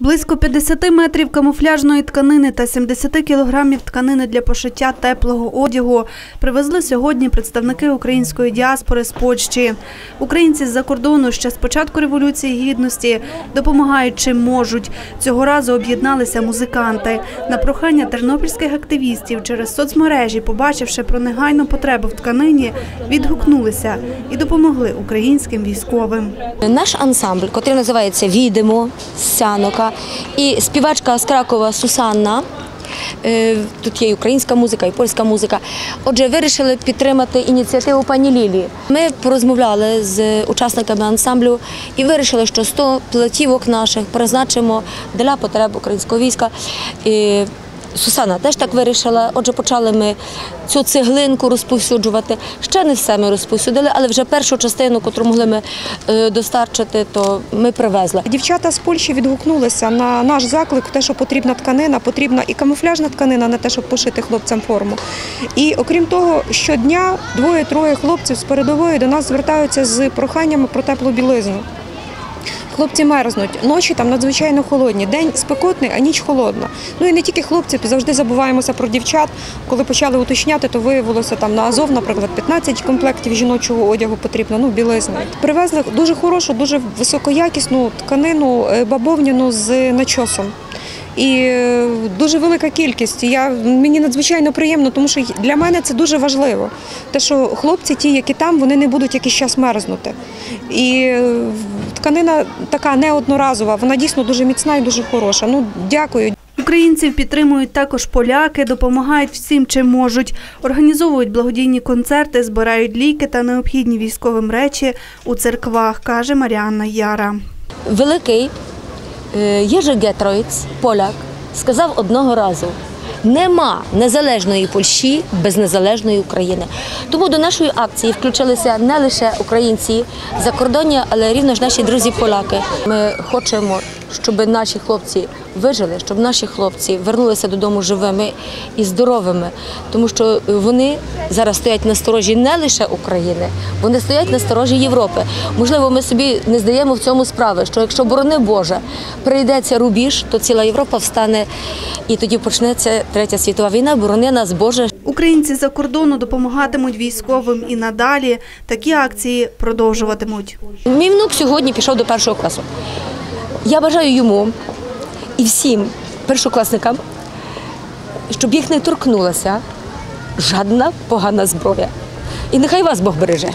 Близько 50 метрів камуфляжної тканини та 70 кілограмів тканини для пошиття теплого одягу привезли сьогодні представники української діаспори з Польщі. Українці з-за кордону ще з початку Революції Гідності допомагають чим можуть. Цього разу об'єдналися музиканти. На прохання тернопільських активістів через соцмережі, побачивши про негайну потребу в тканині, відгукнулися і допомогли українським військовим. Наш ансамбль, який називається Відимо з Сянока, і співачка з Кракова Сусанна. е, Тут є і українська музика, і польська музика. Отже, вирішили підтримати ініціативу пані Лілі. Ми порозмовляли з учасниками ансамблю і вирішили, що 100 платівок наших призначимо для потреб українського війська. Сусана теж так вирішила. Отже, почали ми цю цеглинку розповсюджувати. Ще не все ми розповсюдили, але вже першу частину, яку могли ми е, достарчити, то ми привезли. Дівчата з Польщі відгукнулися на наш заклик, те, що потрібна тканина, потрібна і камуфляжна тканина на те, щоб пошити хлопцям форму. І окрім того, щодня двоє-троє хлопців з передової до нас звертаються з проханнями про теплу білизну. Хлопці мерзнуть, ночі там надзвичайно холодні, день спекотний, а ніч холодна. Ну і не тільки хлопці, завжди забуваємося про дівчат. Коли почали уточняти, то виявилося там на Азов, наприклад, 15 комплектів жіночого одягу потрібно, ну білизни. Привезли дуже хорошу, дуже високоякісну тканину е, бабовняну з начосом. І е, дуже велика кількість. Я, мені надзвичайно приємно, тому що для мене це дуже важливо. Те, що хлопці, ті, які там, вони не будуть якийсь час мерзнути. І е, тканина така неодноразова, вона дійсно дуже міцна і дуже хороша. Ну, дякую. Українців підтримують також поляки, допомагають всім, чим можуть. Організовують благодійні концерти, збирають ліки та необхідні військовим речі у церквах, каже Маріанна Яра. Великий е, Єжи Гетройц, поляк, сказав одного разу. Нема незалежної Польщі без незалежної України. Тому до нашої акції включилися не лише українці закордоння, але рівно ж наші друзі-поляки. Ми хочемо, щоб наші хлопці вижили, щоб наші хлопці вернулися додому живими і здоровими, тому що вони зараз стоять на сторожі не лише України, вони стоять на сторожі Європи. Можливо, ми собі не здаємо в цьому справи, що якщо борони Боже прийдеться рубіж, то ціла Європа встане і тоді почнеться третя світова війна. Борони нас Боже. Українці за кордону допомагатимуть військовим і надалі. Такі акції продовжуватимуть. Мій внук сьогодні пішов до першого класу. Я бажаю йому і всім першокласникам, щоб їх не торкнулася жодна погана зброя. І нехай вас Бог береже.